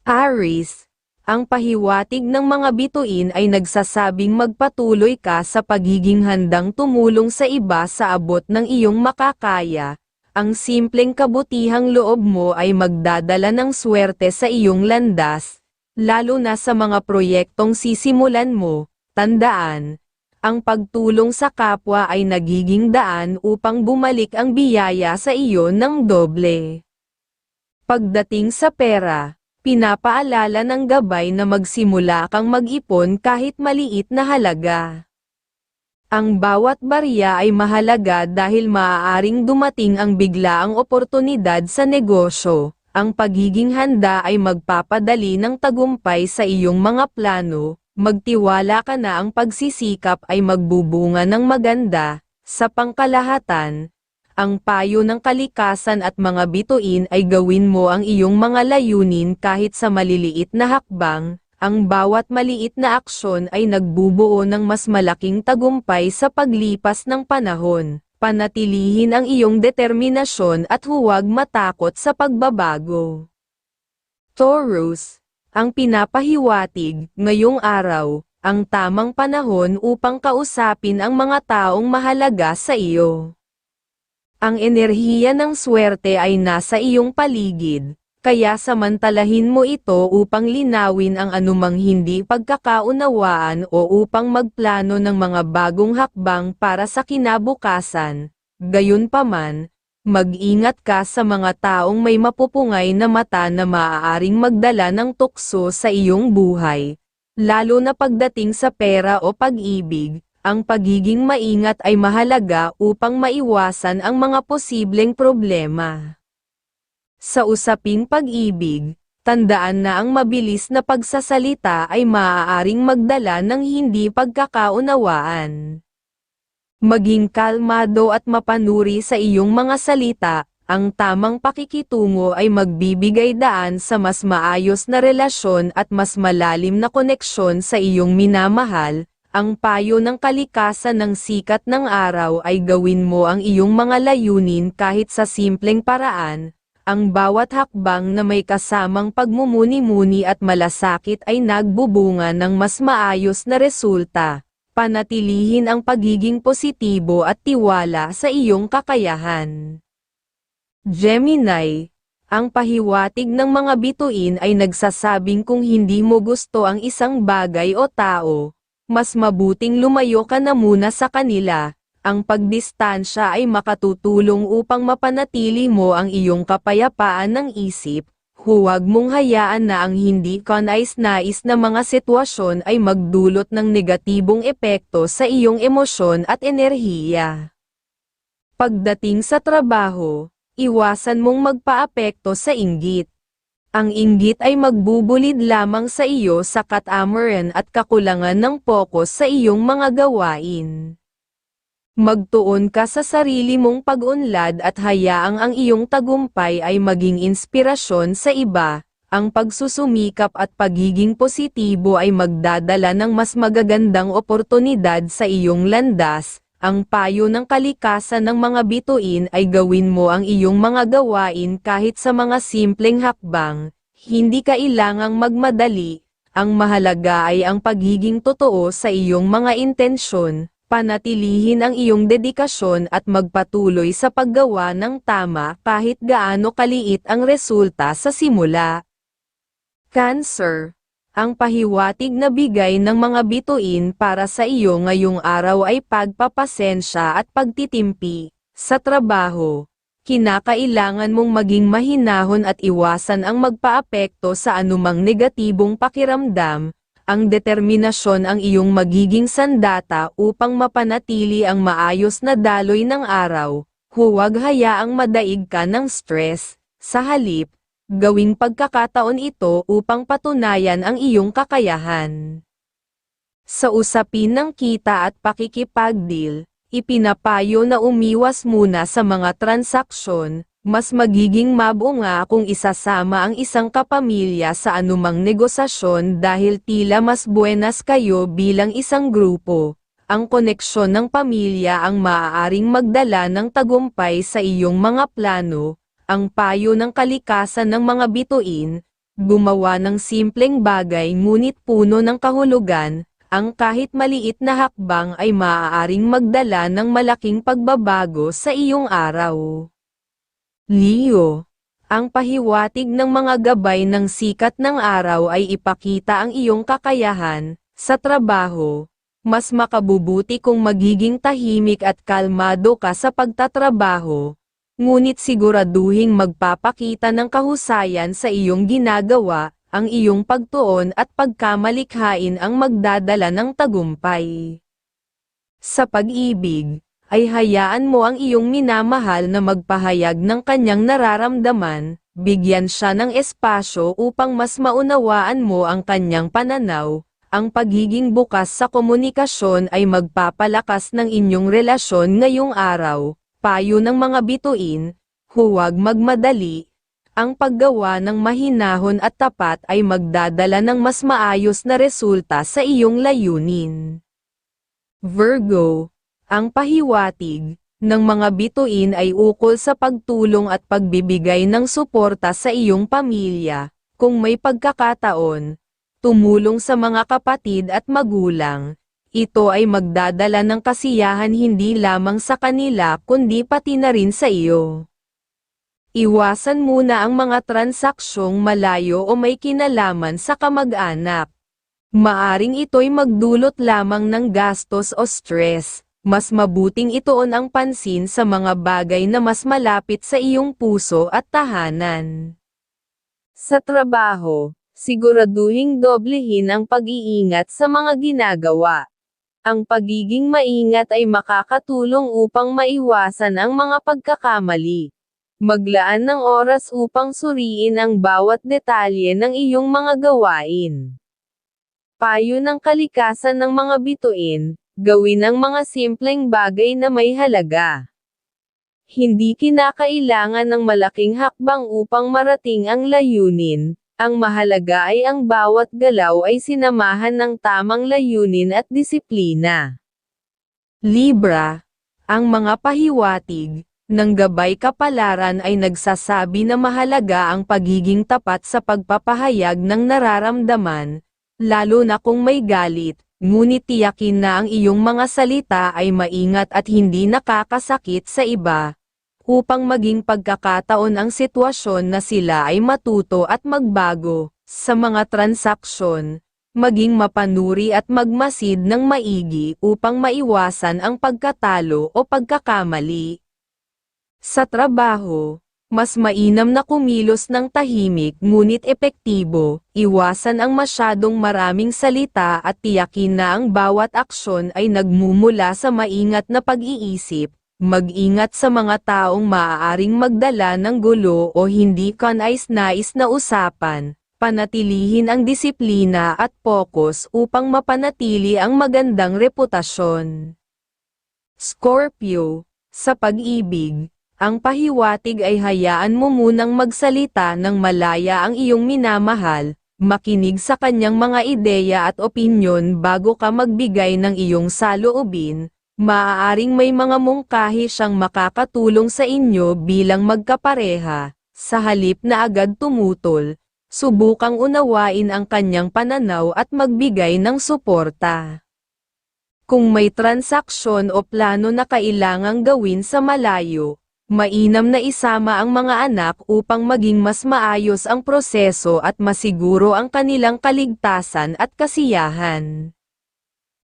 Aris, ang pahiwatig ng mga bituin ay nagsasabing magpatuloy ka sa pagiging handang tumulong sa iba sa abot ng iyong makakaya. Ang simpleng kabutihang loob mo ay magdadala ng swerte sa iyong landas, lalo na sa mga proyektong sisimulan mo. Tandaan, ang pagtulong sa kapwa ay nagiging daan upang bumalik ang biyaya sa iyo ng doble. Pagdating sa pera, pinapaalala ng gabay na magsimula kang mag-ipon kahit maliit na halaga. Ang bawat barya ay mahalaga dahil maaaring dumating ang biglaang oportunidad sa negosyo. Ang pagiging handa ay magpapadali ng tagumpay sa iyong mga plano, magtiwala ka na ang pagsisikap ay magbubunga ng maganda, sa pangkalahatan, ang payo ng kalikasan at mga bituin ay gawin mo ang iyong mga layunin kahit sa maliliit na hakbang, ang bawat maliit na aksyon ay nagbubuo ng mas malaking tagumpay sa paglipas ng panahon. Panatilihin ang iyong determinasyon at huwag matakot sa pagbabago. Taurus, ang pinapahiwatig, ngayong araw, ang tamang panahon upang kausapin ang mga taong mahalaga sa iyo. Ang enerhiya ng swerte ay nasa iyong paligid, kaya samantalahin mo ito upang linawin ang anumang hindi pagkakaunawaan o upang magplano ng mga bagong hakbang para sa kinabukasan. Gayunpaman, mag-ingat ka sa mga taong may mapupungay na mata na maaaring magdala ng tukso sa iyong buhay. Lalo na pagdating sa pera o pag-ibig, ang pagiging maingat ay mahalaga upang maiwasan ang mga posibleng problema. Sa usaping pag-ibig, tandaan na ang mabilis na pagsasalita ay maaaring magdala ng hindi pagkakaunawaan. Maging kalmado at mapanuri sa iyong mga salita, ang tamang pakikitungo ay magbibigay daan sa mas maayos na relasyon at mas malalim na koneksyon sa iyong minamahal, ang payo ng kalikasan ng sikat ng araw ay gawin mo ang iyong mga layunin kahit sa simpleng paraan, ang bawat hakbang na may kasamang pagmumuni-muni at malasakit ay nagbubunga ng mas maayos na resulta. Panatilihin ang pagiging positibo at tiwala sa iyong kakayahan. Gemini, ang pahiwatig ng mga bituin ay nagsasabing kung hindi mo gusto ang isang bagay o tao, mas mabuting lumayo ka na muna sa kanila, ang pagdistansya ay makatutulong upang mapanatili mo ang iyong kapayapaan ng isip, huwag mong hayaan na ang hindi kanais-nais na mga sitwasyon ay magdulot ng negatibong epekto sa iyong emosyon at enerhiya. Pagdating sa trabaho, iwasan mong magpaapekto sa inggit. Ang inggit ay magbubulid lamang sa iyo sa katamaran at kakulangan ng pokus sa iyong mga gawain. Magtuon ka sa sarili mong pag-unlad at hayaang ang iyong tagumpay ay maging inspirasyon sa iba. Ang pagsusumikap at pagiging positibo ay magdadala ng mas magagandang oportunidad sa iyong landas. Ang payo ng kalikasan ng mga bituin ay gawin mo ang iyong mga gawain kahit sa mga simpleng hakbang. Hindi kailangang magmadali. Ang mahalaga ay ang pagiging totoo sa iyong mga intensyon, panatilihin ang iyong dedikasyon at magpatuloy sa paggawa ng tama kahit gaano kaliit ang resulta sa simula. Cancer Ang pahiwatig na bigay ng mga bituin para sa iyo ngayong araw ay pagpapasensya at pagtitimpi. Sa trabaho, kinakailangan mong maging mahinahon at iwasan ang magpaapekto sa anumang negatibong pakiramdam, ang determinasyon ang iyong magiging sandata upang mapanatili ang maayos na daloy ng araw, huwag hayaang madaig ka ng stress, sa halip, gawing pagkakataon ito upang patunayan ang iyong kakayahan. Sa usapin ng kita at pakikipagdeal, ipinapayo na umiwas muna sa mga transaksyon, mas magiging mabunga kung isasama ang isang kapamilya sa anumang negosasyon dahil tila mas buenas kayo bilang isang grupo. Ang koneksyon ng pamilya ang maaaring magdala ng tagumpay sa iyong mga plano, ang payo ng kalikasan ng mga bituin, gumawa ng simpleng bagay ngunit puno ng kahulugan, ang kahit maliit na hakbang ay maaaring magdala ng malaking pagbabago sa iyong araw. Leo ang pahiwatig ng mga gabay ng sikat ng araw ay ipakita ang iyong kakayahan, sa trabaho, mas makabubuti kung magiging tahimik at kalmado ka sa pagtatrabaho, ngunit siguraduhing magpapakita ng kahusayan sa iyong ginagawa, ang iyong pagtuon at pagkamalikhain ang magdadala ng tagumpay. Sa pag-ibig, ay hayaan mo ang iyong minamahal na magpahayag ng kanyang nararamdaman, bigyan siya ng espasyo upang mas maunawaan mo ang kanyang pananaw, ang pagiging bukas sa komunikasyon ay magpapalakas ng inyong relasyon ngayong araw, payo ng mga bituin, huwag magmadali, ang paggawa ng mahinahon at tapat ay magdadala ng mas maayos na resulta sa iyong layunin. Virgo ang pahiwatig ng mga bituin ay ukol sa pagtulong at pagbibigay ng suporta sa iyong pamilya, kung may pagkakataon, tumulong sa mga kapatid at magulang. Ito ay magdadala ng kasiyahan hindi lamang sa kanila kundi pati na rin sa iyo. Iwasan muna ang mga transaksyong malayo o may kinalaman sa kamag-anak. Maaring ito'y magdulot lamang ng gastos o stress, mas mabuting ituon ang pansin sa mga bagay na mas malapit sa iyong puso at tahanan. Sa trabaho, siguraduhing doblehin ang pag-iingat sa mga ginagawa. Ang pagiging maingat ay makakatulong upang maiwasan ang mga pagkakamali. Maglaan ng oras upang suriin ang bawat detalye ng iyong mga gawain. Payo ng kalikasan ng mga bituin, gawin ang mga simpleng bagay na may halaga. Hindi kinakailangan ng malaking hakbang upang marating ang layunin, ang mahalaga ay ang bawat galaw ay sinamahan ng tamang layunin at disiplina. Libra, ang mga pahiwatig, ng gabay kapalaran ay nagsasabi na mahalaga ang pagiging tapat sa pagpapahayag ng nararamdaman, lalo na kung may galit, ngunit tiyakin na ang iyong mga salita ay maingat at hindi nakakasakit sa iba, upang maging pagkakataon ang sitwasyon na sila ay matuto at magbago, sa mga transaksyon, maging mapanuri at magmasid ng maigi upang maiwasan ang pagkatalo o pagkakamali. Sa trabaho, mas mainam na kumilos ng tahimik ngunit epektibo, iwasan ang masyadong maraming salita at tiyakin na ang bawat aksyon ay nagmumula sa maingat na pag-iisip, mag-ingat sa mga taong maaaring magdala ng gulo o hindi kanais-nais na usapan, panatilihin ang disiplina at focus upang mapanatili ang magandang reputasyon. Scorpio, sa pag-ibig, ang pahiwatig ay hayaan mo munang magsalita ng malaya ang iyong minamahal, makinig sa kanyang mga ideya at opinyon bago ka magbigay ng iyong saloobin, maaaring may mga mungkahi siyang makakatulong sa inyo bilang magkapareha, sa halip na agad tumutol, subukang unawain ang kanyang pananaw at magbigay ng suporta. Kung may transaksyon o plano na kailangang gawin sa malayo, Mainam na isama ang mga anak upang maging mas maayos ang proseso at masiguro ang kanilang kaligtasan at kasiyahan.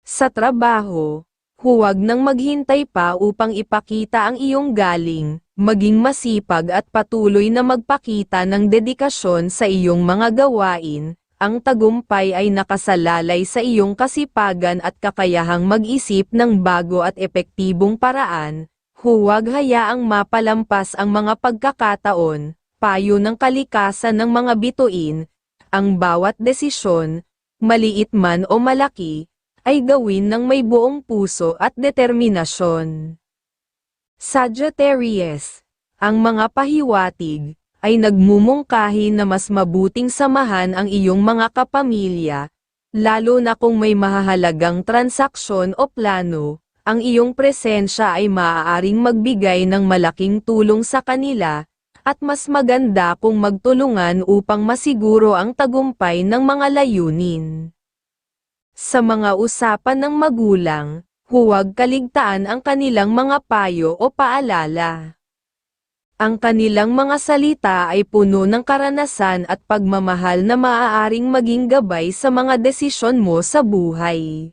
Sa trabaho, huwag nang maghintay pa upang ipakita ang iyong galing, maging masipag at patuloy na magpakita ng dedikasyon sa iyong mga gawain, ang tagumpay ay nakasalalay sa iyong kasipagan at kakayahang mag-isip ng bago at epektibong paraan, Huwag hayaang mapalampas ang mga pagkakataon, payo ng kalikasan ng mga bituin, ang bawat desisyon, maliit man o malaki, ay gawin ng may buong puso at determinasyon. Sagittarius, ang mga pahiwatig, ay nagmumungkahi na mas mabuting samahan ang iyong mga kapamilya, lalo na kung may mahahalagang transaksyon o plano, ang iyong presensya ay maaaring magbigay ng malaking tulong sa kanila, at mas maganda kung magtulungan upang masiguro ang tagumpay ng mga layunin. Sa mga usapan ng magulang, huwag kaligtaan ang kanilang mga payo o paalala. Ang kanilang mga salita ay puno ng karanasan at pagmamahal na maaaring maging gabay sa mga desisyon mo sa buhay.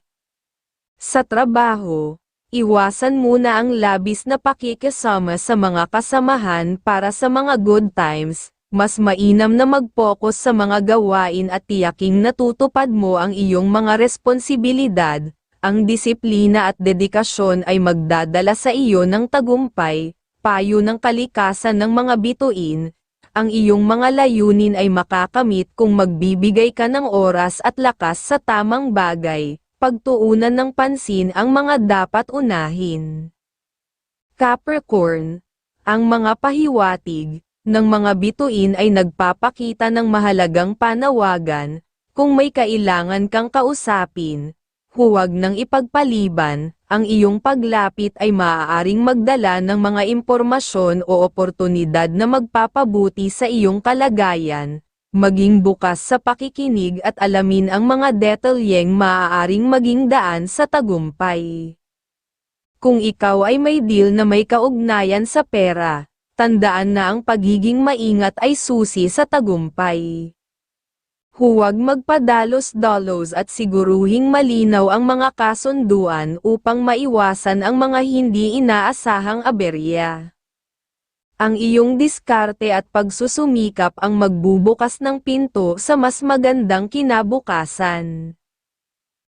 Sa trabaho, iwasan muna ang labis na pakikisama sa mga kasamahan para sa mga good times, mas mainam na mag-focus sa mga gawain at tiyaking natutupad mo ang iyong mga responsibilidad, ang disiplina at dedikasyon ay magdadala sa iyo ng tagumpay, payo ng kalikasan ng mga bituin, ang iyong mga layunin ay makakamit kung magbibigay ka ng oras at lakas sa tamang bagay, pagtuunan ng pansin ang mga dapat unahin. Capricorn, ang mga pahiwatig ng mga bituin ay nagpapakita ng mahalagang panawagan, kung may kailangan kang kausapin, huwag nang ipagpaliban, ang iyong paglapit ay maaaring magdala ng mga impormasyon o oportunidad na magpapabuti sa iyong kalagayan, maging bukas sa pakikinig at alamin ang mga detalyeng maaaring maging daan sa tagumpay. Kung ikaw ay may deal na may kaugnayan sa pera, tandaan na ang pagiging maingat ay susi sa tagumpay. Huwag magpadalos-dalos at siguruhing malinaw ang mga kasunduan upang maiwasan ang mga hindi inaasahang aberya. Ang iyong diskarte at pagsusumikap ang magbubukas ng pinto sa mas magandang kinabukasan.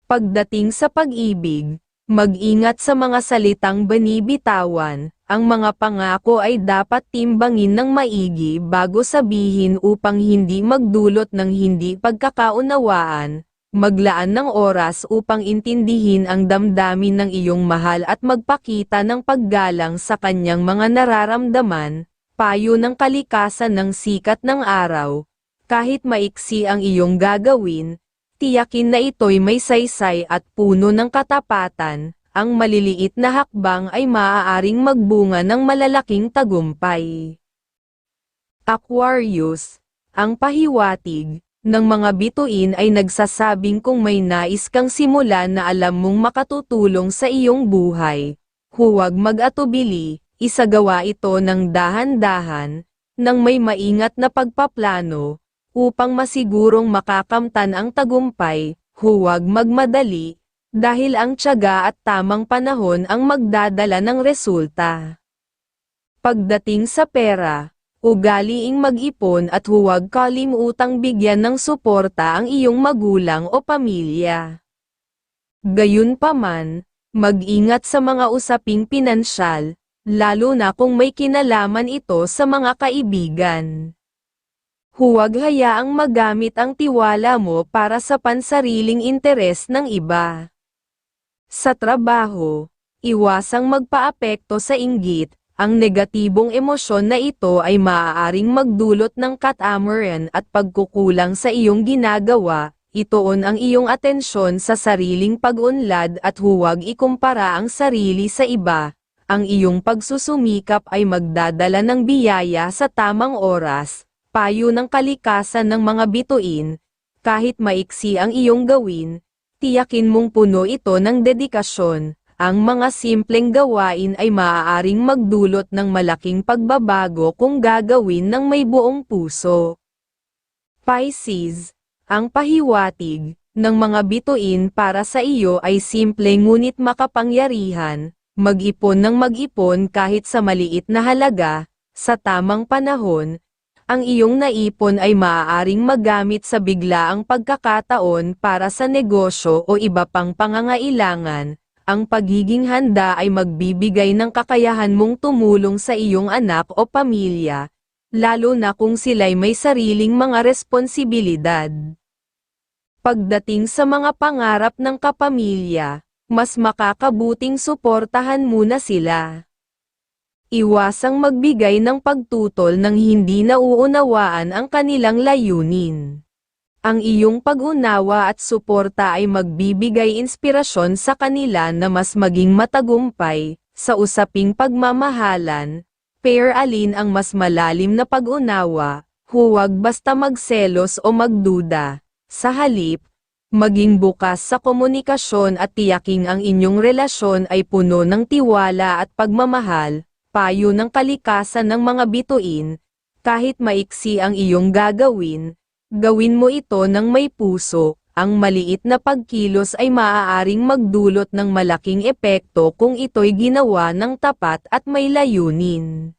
Pagdating sa pag-ibig, mag-ingat sa mga salitang banibitawan, ang mga pangako ay dapat timbangin ng maigi bago sabihin upang hindi magdulot ng hindi pagkakaunawaan, maglaan ng oras upang intindihin ang damdamin ng iyong mahal at magpakita ng paggalang sa kanyang mga nararamdaman, payo ng kalikasan ng sikat ng araw, kahit maiksi ang iyong gagawin, tiyakin na ito'y may saysay at puno ng katapatan, ang maliliit na hakbang ay maaaring magbunga ng malalaking tagumpay. Aquarius, ang pahiwatig, ng mga bituin ay nagsasabing kung may nais kang simulan na alam mong makatutulong sa iyong buhay, huwag mag-atubili, isagawa ito ng dahan-dahan, ng may maingat na pagpaplano, upang masigurong makakamtan ang tagumpay, huwag magmadali, dahil ang tiyaga at tamang panahon ang magdadala ng resulta. Pagdating sa pera, ugaliing mag-ipon at huwag kalimutang bigyan ng suporta ang iyong magulang o pamilya. Gayunpaman, mag-ingat sa mga usaping pinansyal, lalo na kung may kinalaman ito sa mga kaibigan. Huwag hayaang magamit ang tiwala mo para sa pansariling interes ng iba. Sa trabaho, iwasang magpaapekto sa inggit, ang negatibong emosyon na ito ay maaaring magdulot ng katamaran at pagkukulang sa iyong ginagawa, itoon ang iyong atensyon sa sariling pag-unlad at huwag ikumpara ang sarili sa iba, ang iyong pagsusumikap ay magdadala ng biyaya sa tamang oras, payo ng kalikasan ng mga bituin, kahit maiksi ang iyong gawin, tiyakin mong puno ito ng dedikasyon, ang mga simpleng gawain ay maaaring magdulot ng malaking pagbabago kung gagawin ng may buong puso. Pisces, ang pahiwatig ng mga bituin para sa iyo ay simple ngunit makapangyarihan, mag-ipon ng mag-ipon kahit sa maliit na halaga, sa tamang panahon, ang iyong naipon ay maaaring magamit sa biglaang pagkakataon para sa negosyo o iba pang pangangailangan, ang pagiging handa ay magbibigay ng kakayahan mong tumulong sa iyong anak o pamilya, lalo na kung sila'y may sariling mga responsibilidad. Pagdating sa mga pangarap ng kapamilya, mas makakabuting suportahan muna sila. Iwasang magbigay ng pagtutol ng hindi nauunawaan ang kanilang layunin. Ang iyong pag-unawa at suporta ay magbibigay inspirasyon sa kanila na mas maging matagumpay, sa usaping pagmamahalan, pair alin ang mas malalim na pag-unawa, huwag basta magselos o magduda. Sa halip, maging bukas sa komunikasyon at tiyaking ang inyong relasyon ay puno ng tiwala at pagmamahal, payo ng kalikasan ng mga bituin, kahit maiksi ang iyong gagawin, gawin mo ito ng may puso, ang maliit na pagkilos ay maaaring magdulot ng malaking epekto kung ito'y ginawa ng tapat at may layunin.